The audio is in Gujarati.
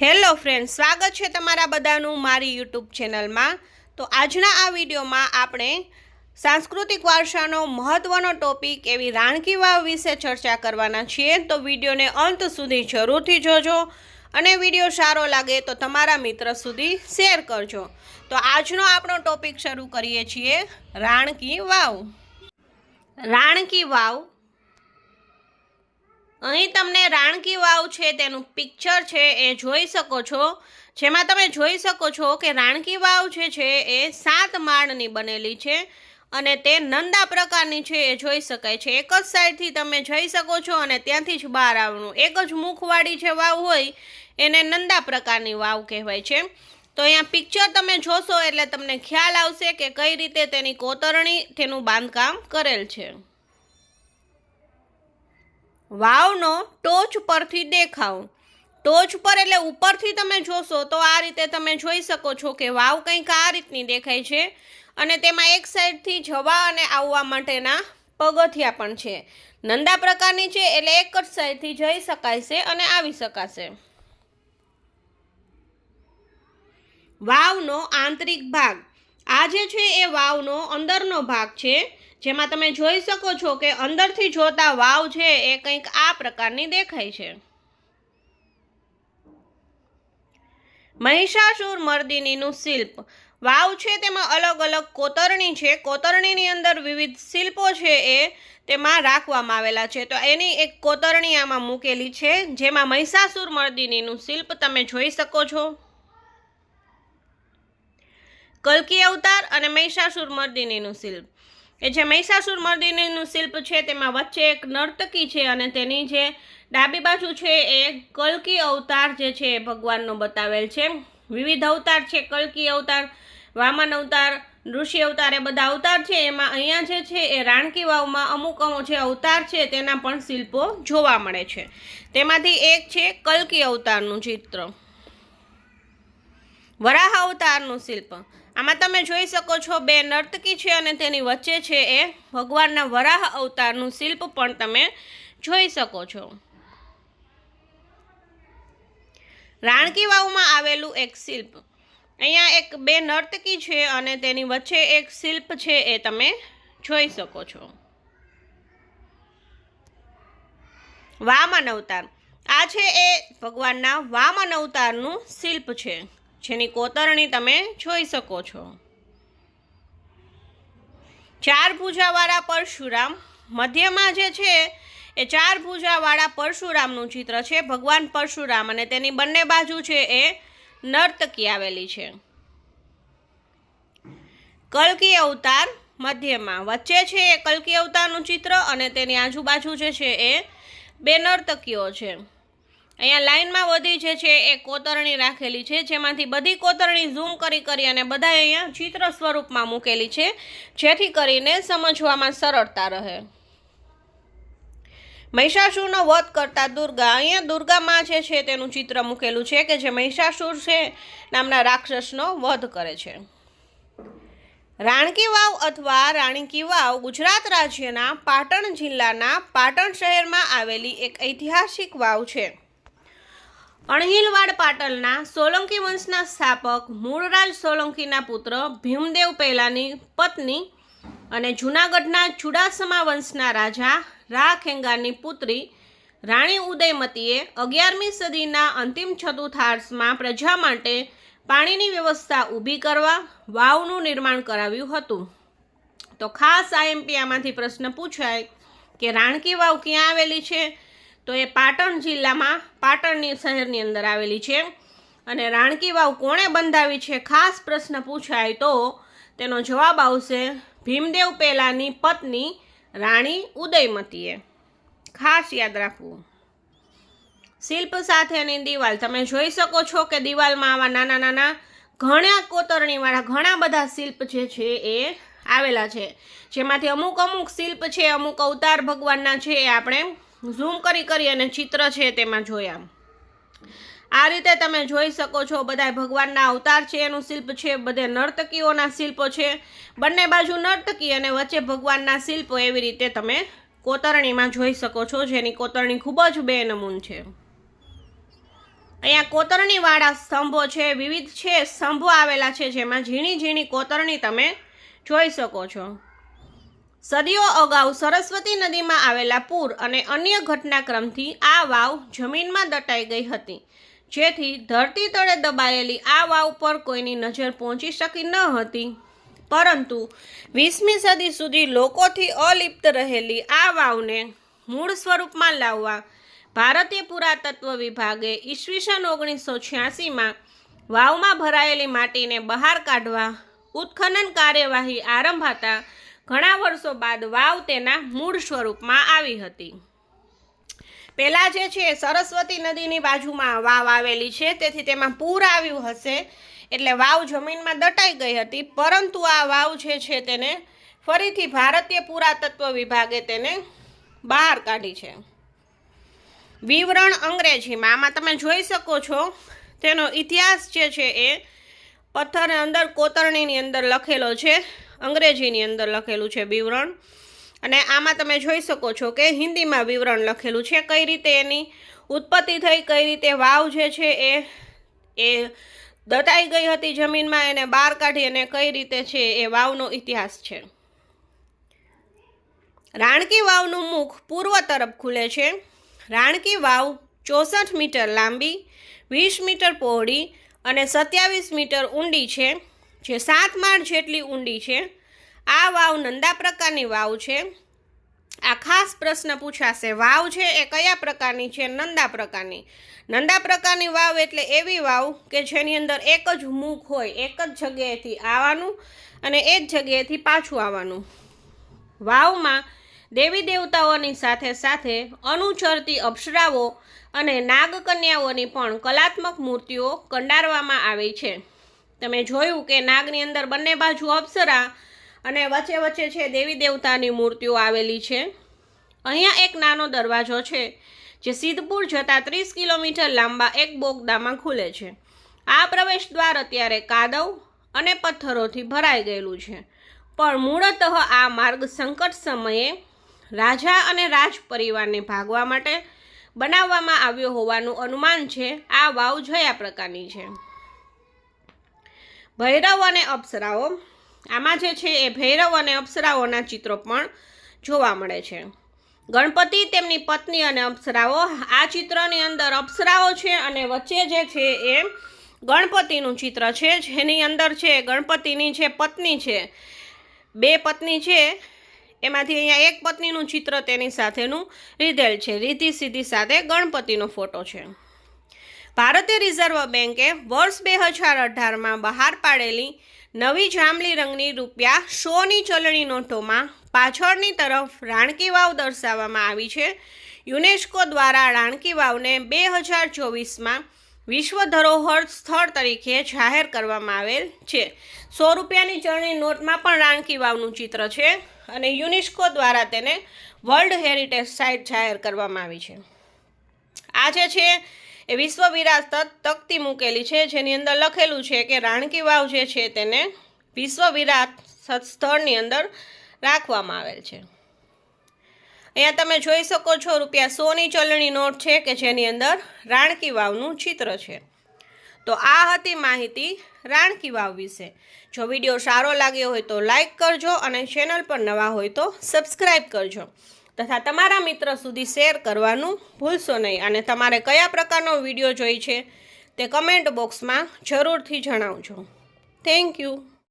હેલો ફ્રેન્ડ સ્વાગત છે તમારા બધાનું મારી યુટ્યુબ ચેનલમાં. તો આજના આ વિડીયોમાં આપણે સાંસ્કૃતિક વારસાનો મહત્ત્વનો ટોપિક એવી રાણકી વાવ વિશે ચર્ચા કરવાના છીએ. તો વિડીયોને અંત સુધી જરૂરથી જોજો અને વીડિયો સારો લાગે તો તમારા મિત્ર સુધી શેર કરજો. તો આજનો આપણો ટોપિક શરૂ કરીએ છીએ, રાણકી વાવ. રાણકી વાવ અહીં તમને રાણકી વાવ છે, તેનું પિક્ચર છે, એ જોઈ શકો છો. જેમાં તમે જોઈ શકો છો કે રાણકી વાવ જે છે, એ સાત માળની બનેલી છે અને તે નંદા પ્રકારની છે, એ જોઈ શકાય છે. એક જ સાઈડથી તમે જઈ શકો છો અને ત્યાંથી જ બહાર આવવાનું. એક જ મુખવાળી જે વાવ હોય, એને નંદા પ્રકારની વાવ કહેવાય છે. તો અહીંયા પિક્ચર તમે જોશો એટલે તમને ખ્યાલ આવશે કે કઈ રીતે તેની કોતરણી, તેનું બાંધકામ કરેલ છે. વાવનો ટોચ પરથી દેખાવ. ટોચ પર એટલે ઉપરથી તમે જોશો તો આ રીતે તમે જોઈ શકો છો કે વાવ કંઈક આ રીતની દેખાય છે અને તેમાં એક સાઈડથી જવા અને આવવા માટેના પગથિયા પણ છે. નંદા પ્રકારની છે એટલે એક જ સાઈડથી જઈ શકાય છે અને આવી શકાશે. વાવનો આંતરિક ભાગ. આ જે છે એ વાવનો અંદરનો ભાગ છે. જેમાં તમે જોઈ શકો છો કે અંદરથી જોતા વાવ છે એ કંઈક આ પ્રકારની દેખાય છે. મહિષાસુર મર્દિનીનું શિલ્પ. વાવ છે તેમાં અલગ અલગ કોતરણી છે. કોતરણીની અંદર વિવિધ શિલ્પો છે એ તેમાં રાખવામાં આવેલા છે. તો એની એક કોતરણી આમાં મૂકેલી છે, જેમાં મહિષાસુર મર્દિનીનું શિલ્પ તમે જોઈ શકો છો. કલ્કી અવતાર અને મહિષાસુર મર્દિનીનું શિલ્પ. એ જે મહિષાસુર મર્દિનીનું શિલ્પ છે, તેમાં વચ્ચે એક નર્તકી છે અને તેની જે ડાબી બાજુ છે એ કલ્કી અવતાર જે છે એ ભગવાનનો બતાવેલ છે. વિવિધ અવતાર છે, કલ્કી અવતાર, વામન અવતાર, ઋષિ અવતાર, એ બધા અવતાર છે. એમાં અહીંયા જે છે એ રાણકી વાવમાં અમુક અમુક જે અવતાર છે, તેના પણ શિલ્પો જોવા મળે છે. તેમાંથી એક છે કલ્કી અવતારનું ચિત્ર. વરાહ અવતારનું શિલ્પ. આમાં તમે જોઈ શકો છો બે નર્તકી છે અને તેની વચ્ચે છે એ ભગવાનના વરાહ અવતારનું શિલ્પ પણ તમે જોઈ શકો છો. રાણકી વાવમાં આવેલું એક શિલ્પ. અહીંયા એક બે નર્તકી છે અને તેની વચ્ચે એક શિલ્પ છે એ તમે જોઈ શકો છો. વામન અવતાર. આ છે એ ભગવાનના વામન અવતારનું શિલ્પ છે. જેની કોતરણી તમે જોઈ શકો છો. ચાર ભૂજાવાળા પરશુરામ મધ્યમાં જે છે, એ ચાર ભૂજાવાળા પરશુરામનું ચિત્ર છે. ભગવાન પરશુરામ અને તેની બંને બાજુ છે, એ નર્તકી આવેલી છે. કલ્કી અવતાર મધ્યમાં. વચ્ચે છે, એ કલ્કી અવતારનું ચિત્ર અને તેની આજુબાજુ જે છે, એ બે નર્તકીઓ છે. અહીંયા લાઇનમાં બધી જે છે એ કોતરણી રાખેલી છે, જેમાંથી બધી કોતરણી ઝૂમ કરી કરી અને બધા અહીંયા ચિત્ર સ્વરૂપમાં મૂકેલી છે, જેથી કરીને સમજવામાં સરળતા રહે. મહિષાસુરનો વધ કરતા દુર્ગા, અહીંયા દુર્ગામાં જે છે તેનું ચિત્ર મૂકેલું છે કે જે મહિષાસુર છે નામના રાક્ષસનો વધ કરે છે. રાણકી વાવ અથવા રાણીકી વાવ ગુજરાત રાજ્યના પાટણ જિલ્લાના પાટણ શહેરમાં આવેલી એક ઐતિહાસિક વાવ છે. અણહિલવાડ પાટણના સોલંકી વંશના સ્થાપક મૂળરાજ સોલંકીના પુત્ર ભીમદેવ પહેલાની પત્ની અને જૂનાગઢના ચુડાસમા વંશના રાજા રા ખેંગારની પુત્રી રાણી ઉદયમતીએ અગિયારમી સદીના અંતિમ ચતુર્થાંશમાં પ્રજા માટે પાણીની વ્યવસ્થા ઊભી કરવા વાવનું નિર્માણ કરાવ્યું હતું. તો ખાસ આઈએમપી આમાંથી પ્રશ્ન પૂછાય કે રાણકી વાવ ક્યાં આવેલી છે? તો એ પાટણ જિલ્લામાં પાટણની શહેરની અંદર આવેલી છે. અને રાણકી વાવ કોણે બંધાવી છે? ખાસ પ્રશ્ન પૂછાય તો તેનો જવાબ આવશે ભીમદેવ પહેલાંની પત્ની રાણી ઉદયમતીએ. ખાસ યાદ રાખવું. શિલ્પ સાથેની દિવાલ તમે જોઈ શકો છો કે દિવાલમાં આવા નાના નાના ઘણા કોતરણીવાળા ઘણા બધા શિલ્પ જે છે એ આવેલા છે. જેમાંથી અમુક અમુક શિલ્પ છે, અમુક અવતાર ભગવાનના છે એ આપણે ઝૂમ કરી કરી અને ચિત્ર છે તેમાં જોયા. આ રીતે તમે જોઈ શકો છો બધા ભગવાનના અવતાર છે, એનું શિલ્પ છે, બધે નર્તકીઓના શિલ્પો છે. બંને બાજુ નર્તકી અને વચ્ચે ભગવાનના શિલ્પો એવી રીતે તમે કોતરણીમાં જોઈ શકો છો, જેની કોતરણી ખૂબ જ બેનમૂન છે. અહીંયા કોતરણીવાળા સ્તંભો છે, વિવિધ છે, સ્તંભો આવેલા છે, જેમાં ઝીણી ઝીણી કોતરણી તમે જોઈ શકો છો. સદીઓ અગાઉ સરસ્વતી નદીમાં આવેલા પૂર અને અન્ય ઘટનાક્રમથી આ વાવ જમીનમાં દટાઈ ગઈ હતી. જેથી ધરતી તળે દબાયેલી આ વાવ પર કોઈની નજર પહોંચી શકી ન હતી. પરંતુ વીસમી સદી સુધી લોકોથી અલિપ્ત રહેલી આ વાવને મૂળ સ્વરૂપમાં લાવવા ભારતીય પુરાતત્વ વિભાગે ઈસવીસન ઓગણીસો છ્યાસીમાં વાવમાં ભરાયેલી માટીને બહાર કાઢવા ઉત્ખનન કાર્યવાહી આરંભાતા ઘણા વર્ષો બાદ વાવ તેના મૂળ સ્વરૂપમાં આવી હતી. પહેલાં જે છે સરસ્વતી નદીની બાજુમાં વાવ આવેલી છે, તેથી તેમાં પૂર આવ્યું હશે, એટલે વાવ જમીનમાં દટાઈ ગઈ હતી, પરંતુ આ વાવ જે છે તેને ફરીથી ભારતીય પુરાતત્વ વિભાગે તેને બહાર કાઢી છે. વિવરણ અંગ્રેજીમાં, આમાં તમે જોઈ શકો છો, તેનો ઇતિહાસ જે છે એ પથ્થરની અંદર કોતરણીની અંદર લખેલો છે. અંગ્રેજીની અંદર લખેલું છે વિવરણ. અને આમાં તમે જોઈ શકો છો કે હિન્દીમાં વિવરણ લખેલું છે કઈ રીતે એની ઉત્પત્તિ થઈ, કઈ રીતે વાવ જે છે એ એ દટાઈ ગઈ હતી જમીનમાં, એને બહાર કાઢી અને કઈ રીતે છે એ વાવનો ઇતિહાસ છે. રાણકી વાવનું મુખ પૂર્વ તરફ ખુલે છે. રાણકી વાવ ચોસઠ મીટર લાંબી, વીસ મીટર પહોળી અને સત્યાવીસ મીટર ઊંડી છે. જે સાત માળ જેટલી ઊંડી છે, આ વાવ નંદા પ્રકારની વાવ છે. આ ખાસ પ્રશ્ન પૂછાશે, વાવ છે એ કયા પ્રકારની છે? નંદા પ્રકારની. નંદા પ્રકારની વાવ એટલે એવી વાવ કે જેની અંદર એક જ મુખ હોય, એક જ જગ્યાએથી આવવાનું અને એક જગ્યાએથી પાછું આવવાનું. વાવમાં દેવી દેવતાઓની સાથે સાથે અનુચરતી અપ્સરાઓ અને નાગકન્યાઓની પણ કલાત્મક મૂર્તિઓ કંડારવામાં આવી છે. તમે જોયું કે નાગની અંદર બંને બાજુ અપ્સરા અને વચ્ચે વચ્ચે છે દેવી દેવતાની મૂર્તિઓ આવેલી છે. અહીંયા એક નાનો દરવાજો છે, જે સિદ્ધપુર જતાં ત્રીસ કિલોમીટર લાંબા એક બોગદામાં ખુલે છે. આ પ્રવેશ દ્વાર અત્યારે કાદવ અને પથ્થરોથી ભરાઈ ગયેલું છે. પણ મૂળતઃ આ માર્ગ સંકટ સમયે રાજા અને રાજ પરિવારને ભાગવા માટે બનાવવામાં આવ્યો હોવાનું અનુમાન છે. આ વાવ જયા પ્રકારની છે. ભૈરવ અને અપ્સરાઓ. આમાં જે છે એ ભૈરવ અને અપ્સરાઓના ચિત્રો પણ જોવા મળે છે. ગણપતિ, તેમની પત્ની અને અપ્સરાઓ. આ ચિત્રની અંદર અપ્સરાઓ છે અને વચ્ચે જે છે એ ગણપતિનું ચિત્ર છે. જેની અંદર છે ગણપતિની જે પત્ની છે, બે પત્ની છે, એમાંથી અહીંયા એક પત્નીનું ચિત્ર તેની સાથેનું લીધેલ છે. રીધી સીધી સાથે ગણપતિનો ફોટો છે. ભારતીય રિઝર્વ બેન્કે વર્ષ બે હજાર અઢારમાં બહાર પાડેલી નવી જાંબલી રંગની રૂપિયા સોની ચલણી નોટોમાં પાછળની તરફ રાણકી વાવ દર્શાવવામાં આવી છે. યુનેસ્કો દ્વારા રાણકી વાવને બે હજાર ચોવીસમાં વિશ્વ ધરોહર સ્થળ તરીકે જાહેર કરવામાં આવેલ છે. સો રૂપિયાની ચલણી નોટમાં પણ રાણકી વાવનું ચિત્ર છે અને યુનેસ્કો દ્વારા તેને વર્લ્ડ હેરિટેજ સાઇટ જાહેર કરવામાં આવી છે. આ જે છે એ વિશ્વ વિરાસત તકતી મૂકેલી છે, જેની અંદર લખેલું છે કે રાણકી વાવ જે છે તેને વિશ્વ વિરાસત સ્થળની અંદર રાખવામાં આવેલ છે. અહીંયા તમે જોઈ શકો છો રૂપિયા સોની ચલણી નોટ છે કે જેની અંદર રાણકી વાવનું ચિત્ર છે. તો આ હતી માહિતી રાણકી વાવ વિશે. જો વીડિયો સારો લાગ્યો હોય તો લાઈક કરજો અને ચેનલ પર નવા હોય તો સબસ્ક્રાઈબ કરજો. તથા તમારા મિત્ર સુધી શેર કરવાનું ભૂલશો નહીં. અને તમારે કયા પ્રકારનો વીડિયો જોઈ છે તે કમેન્ટ બોક્સમાં જરૂરથી જણાવજો. Thank you